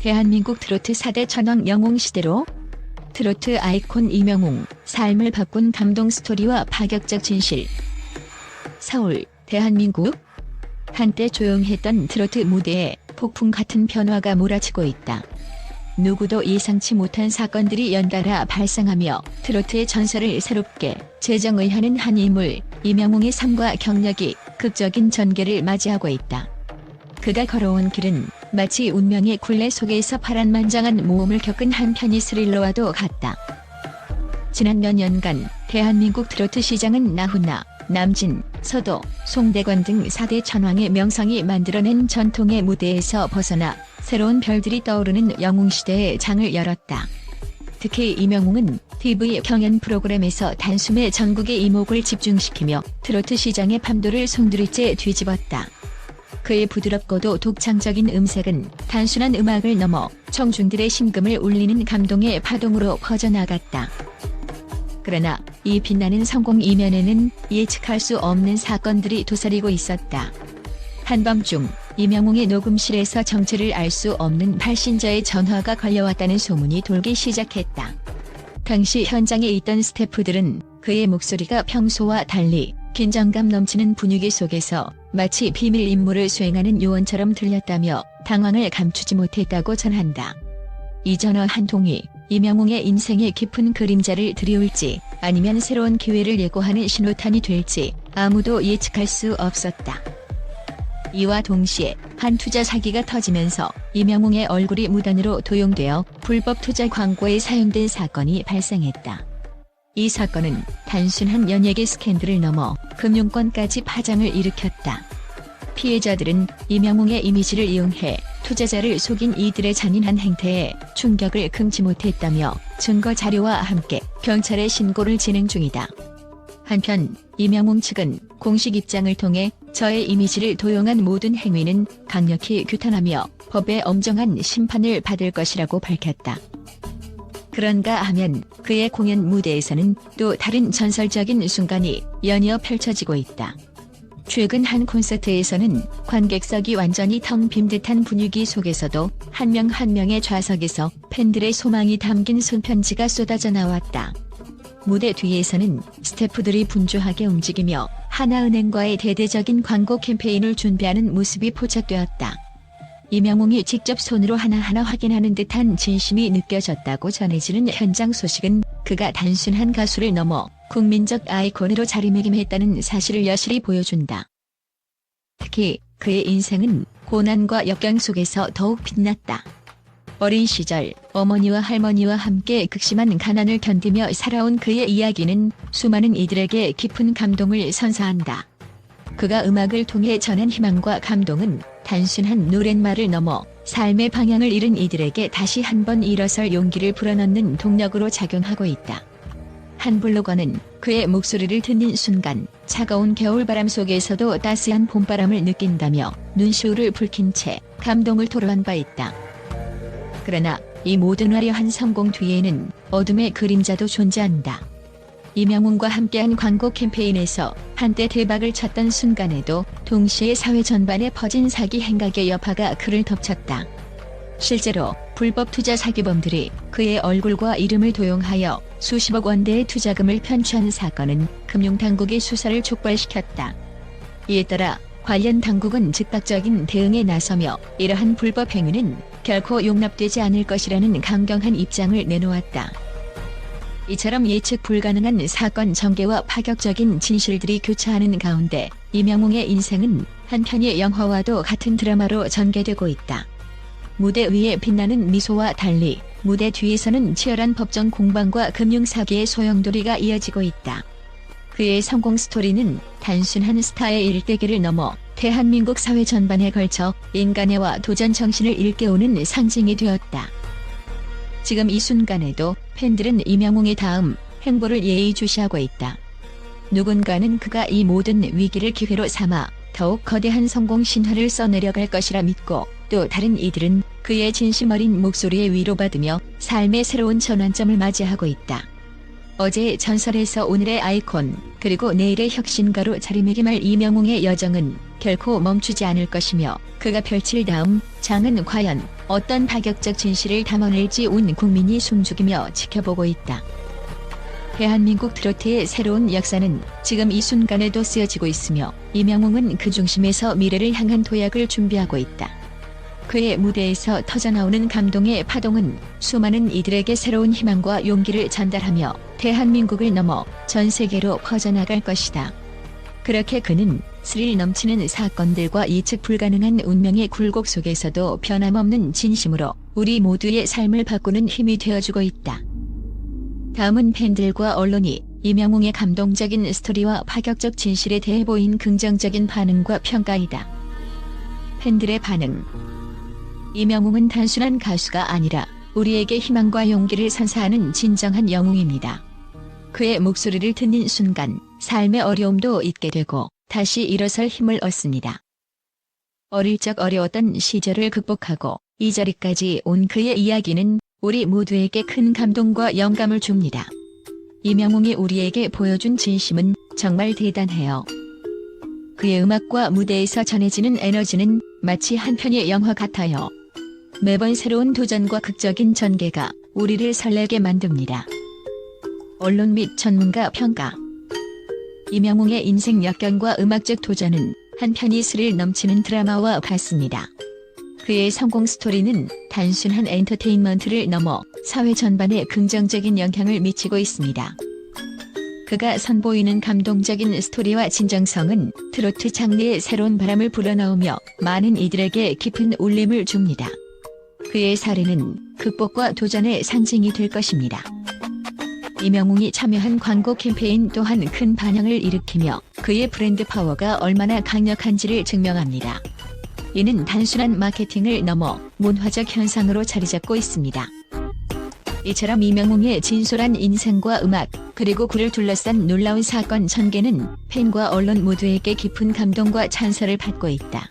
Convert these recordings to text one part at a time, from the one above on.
대한민국 트로트 4대 천왕 영웅 시대로 트로트 아이콘 이명웅 삶을 바꾼 감동 스토리와 파격적 진실 서울 대한민국 한때 조용했던 트로트 무대에 폭풍 같은 변화가 몰아치고 있다. 누구도 예상치 못한 사건들이 연달아 발생하며 트로트의 전설을 새롭게 재정의하는 한 인물 이명웅의 삶과 경력이 극적인 전개를 맞이하고 있다. 그가 걸어온 길은 마치 운명의 굴레 속에서 파란만장한 모험을 겪은 한 편의 스릴러와도 같다. 지난 몇 년간 대한민국 트로트 시장은 나훈아, 남진, 서도, 송대관 등 4대 천왕의 명성이 만들어낸 전통의 무대에서 벗어나 새로운 별들이 떠오르는 영웅시대의 장을 열었다. 특히 이명웅은 TV 경연 프로그램에서 단숨에 전국의 이목을 집중시키며 트로트 시장의 판도를 송두리째 뒤집었다. 그의 부드럽고도 독창적인 음색은 단순한 음악을 넘어 청중들의 심금을 울리는 감동의 파동으로 퍼져나갔다. 그러나 이 빛나는 성공 이면에는 예측할 수 없는 사건들이 도사리고 있었다. 한밤중 이명웅의 녹음실에서 정체를 알 수 없는 발신자의 전화가 걸려왔다는 소문이 돌기 시작했다. 당시 현장에 있던 스태프들은 그의 목소리가 평소와 달리 긴장감 넘치는 분위기 속에서 마치 비밀 임무를 수행하는 요원처럼 들렸다며 당황을 감추지 못했다고 전한다. 이 전화 한 통이 이명웅의 인생의 깊은 그림자를 들이올지 아니면 새로운 기회를 예고하는 신호탄이 될지 아무도 예측할 수 없었다. 이와 동시에 한 투자 사기가 터지면서 이명웅의 얼굴이 무단으로 도용되어 불법 투자 광고에 사용된 사건이 발생했다. 이 사건은 단순한 연예계 스캔들을 넘어 금융권까지 파장을 일으켰다. 피해자들은 이명웅의 이미지를 이용해 투자자를 속인 이들의 잔인한 행태에 충격을 금치 못했다며 증거 자료와 함께 경찰에 신고를 진행 중이다. 한편 이명웅 측은 공식 입장을 통해 저의 이미지를 도용한 모든 행위는 강력히 규탄하며 법의 엄정한 심판을 받을 것이라고 밝혔다. 그런가 하면 그의 공연 무대에서는 또 다른 전설적인 순간이 연이어 펼쳐지고 있다. 최근 한 콘서트에서는 관객석이 완전히 텅 빈 듯한 분위기 속에서도 한 명 한 명의 좌석에서 팬들의 소망이 담긴 손편지가 쏟아져 나왔다. 무대 뒤에서는 스태프들이 분주하게 움직이며 하나은행과의 대대적인 광고 캠페인을 준비하는 모습이 포착되었다. 이명웅이 직접 손으로 하나하나 확인하는 듯한 진심이 느껴졌다고 전해지는 현장 소식은 그가 단순한 가수를 넘어 국민적 아이콘으로 자리매김했다는 사실을 여실히 보여준다. 특히 그의 인생은 고난과 역경 속에서 더욱 빛났다. 어린 시절 어머니와 할머니와 함께 극심한 가난을 견디며 살아온 그의 이야기는 수많은 이들에게 깊은 감동을 선사한다. 그가 음악을 통해 전한 희망과 감동은 단순한 노랫말을 넘어 삶의 방향을 잃은 이들에게 다시 한번 일어설 용기를 불어넣는 동력으로 작용하고 있다. 한 블로거는 그의 목소리를 듣는 순간 차가운 겨울바람 속에서도 따스한 봄바람을 느낀다며 눈시울을 붉힌 채 감동을 토로한 바 있다. 그러나 이 모든 화려한 성공 뒤에는 어둠의 그림자도 존재한다. 이명웅과 함께한 광고 캠페인에서 한때 대박을 쳤던 순간에도 동시에 사회 전반에 퍼진 사기 행각의 여파가 그를 덮쳤다. 실제로 불법 투자 사기범들이 그의 얼굴과 이름을 도용하여 수십억 원대의 투자금을 편취한 사건은 금융당국의 수사를 촉발시켰다. 이에 따라 관련 당국은 즉각적인 대응에 나서며 이러한 불법 행위는 결코 용납되지 않을 것이라는 강경한 입장을 내놓았다. 이처럼 예측 불가능한 사건 전개와 파격적인 진실들이 교차하는 가운데 이명웅의 인생은 한편의 영화와도 같은 드라마로 전개되고 있다. 무대 위에 빛나는 미소와 달리 무대 뒤에서는 치열한 법정 공방과 금융 사기의 소용돌이가 이어지고 있다. 그의 성공 스토리는 단순한 스타의 일대기를 넘어 대한민국 사회 전반에 걸쳐 인간애와 도전 정신을 일깨우는 상징이 되었다. 지금 이 순간에도 팬들은 이명웅의 다음 행보를 예의주시하고 있다. 누군가는 그가 이 모든 위기를 기회로 삼아 더욱 거대한 성공 신화를 써내려갈 것이라 믿고 또 다른 이들은 그의 진심 어린 목소리에 위로받으며 삶의 새로운 전환점을 맞이하고 있다. 어제의 전설에서 오늘의 아이콘, 그리고 내일의 혁신가로 자리매김할 이명웅의 여정은 결코 멈추지 않을 것이며 그가 펼칠 다음 장은 과연 어떤 파격적 진실을 담아낼지 온 국민이 숨죽이며 지켜보고 있다. 대한민국 트로트의 새로운 역사는 지금 이 순간에도 쓰여지고 있으며 이명웅은 그 중심에서 미래를 향한 도약을 준비하고 있다. 그의 무대에서 터져나오는 감동의 파동은 수많은 이들에게 새로운 희망과 용기를 전달하며 대한민국을 넘어 전 세계로 퍼져나갈 것이다. 그렇게 그는 스릴 넘치는 사건들과 예측 불가능한 운명의 굴곡 속에서도 변함없는 진심으로 우리 모두의 삶을 바꾸는 힘이 되어주고 있다. 다음은 팬들과 언론이 이명웅의 감동적인 스토리와 파격적 진실에 대해 보인 긍정적인 반응과 평가이다. 팬들의 반응 이명웅은 단순한 가수가 아니라 우리에게 희망과 용기를 선사하는 진정한 영웅입니다. 그의 목소리를 듣는 순간 삶의 어려움도 잊게 되고 다시 일어설 힘을 얻습니다. 어릴 적 어려웠던 시절을 극복하고 이 자리까지 온 그의 이야기는 우리 모두에게 큰 감동과 영감을 줍니다. 이명웅이 우리에게 보여준 진심은 정말 대단해요. 그의 음악과 무대에서 전해지는 에너지는 마치 한 편의 영화 같아요. 매번 새로운 도전과 극적인 전개가 우리를 설레게 만듭니다. 언론 및 전문가 평가 이명웅의 인생 역경과 음악적 도전은 한편이 스릴 넘치는 드라마와 같습니다. 그의 성공 스토리는 단순한 엔터테인먼트를 넘어 사회 전반에 긍정적인 영향을 미치고 있습니다. 그가 선보이는 감동적인 스토리와 진정성은 트로트 장르에 새로운 바람을 불어넣으며 많은 이들에게 깊은 울림을 줍니다. 그의 사례는 극복과 도전의 상징이 될 것입니다. 이명웅이 참여한 광고 캠페인 또한 큰 반향을 일으키며 그의 브랜드 파워가 얼마나 강력한지를 증명합니다. 이는 단순한 마케팅을 넘어 문화적 현상으로 자리 잡고 있습니다. 이처럼 이명웅의 진솔한 인생과 음악, 그리고 그를 둘러싼 놀라운 사건 전개는 팬과 언론 모두에게 깊은 감동과 찬사를 받고 있다.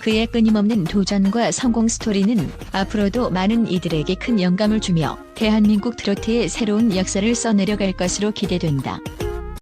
그의 끊임없는 도전과 성공 스토리는 앞으로도 많은 이들에게 큰 영감을 주며 대한민국 트로트의 새로운 역사를 써내려갈 것으로 기대된다.